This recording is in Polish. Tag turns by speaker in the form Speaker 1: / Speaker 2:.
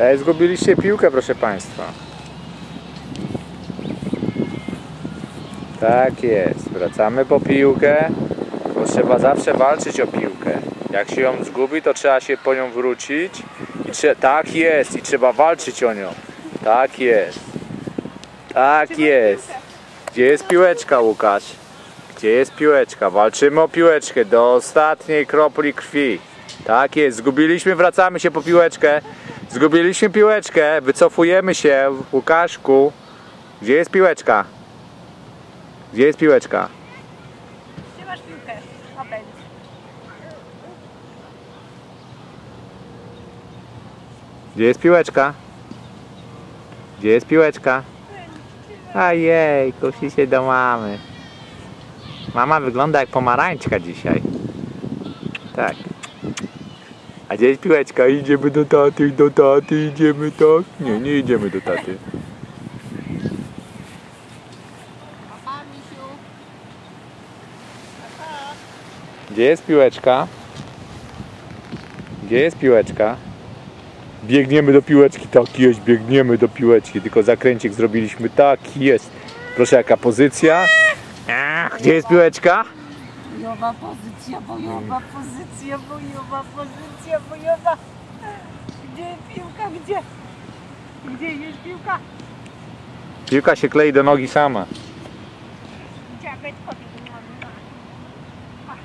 Speaker 1: Ej, zgubiliście piłkę, proszę Państwa. Tak jest. Wracamy po piłkę, bo trzeba zawsze walczyć o piłkę. Jak się ją zgubi, to trzeba się po nią wrócić. I tak jest, i trzeba walczyć o nią. Tak jest. Tak jest. Gdzie jest piłeczka, Łukasz? Gdzie jest piłeczka? Walczymy o piłeczkę do ostatniej kropli krwi. Tak jest, zgubiliśmy, wracamy się po piłeczkę. Zgubiliśmy piłeczkę, wycofujemy się, Łukaszku. Gdzie jest piłeczka? Gdzie jest piłeczka?
Speaker 2: Gdzie masz piłkę? Opędź.
Speaker 1: Gdzie jest piłeczka? Gdzie jest piłeczka? Ojej, kusi się do mamy. Mama wygląda jak pomarańczka dzisiaj. Tak. A gdzie jest piłeczka? Idziemy do taty, do taty, idziemy tak? Nie, nie idziemy do taty. Gdzie jest piłeczka? Gdzie jest piłeczka? Biegniemy do piłeczki, tak jest, biegniemy do piłeczki, tylko zakręcik zrobiliśmy, tak jest. Proszę, jaka pozycja? Gdzie jest piłeczka?
Speaker 2: bojowa pozycja, bojowa mm. pozycja, bojowa pozycja, bojowa. Gdzie jest piłka, gdzie? Gdzie jest piłka?
Speaker 1: Piłka się klei do nogi sama.
Speaker 2: Dziabetko, ty, mama.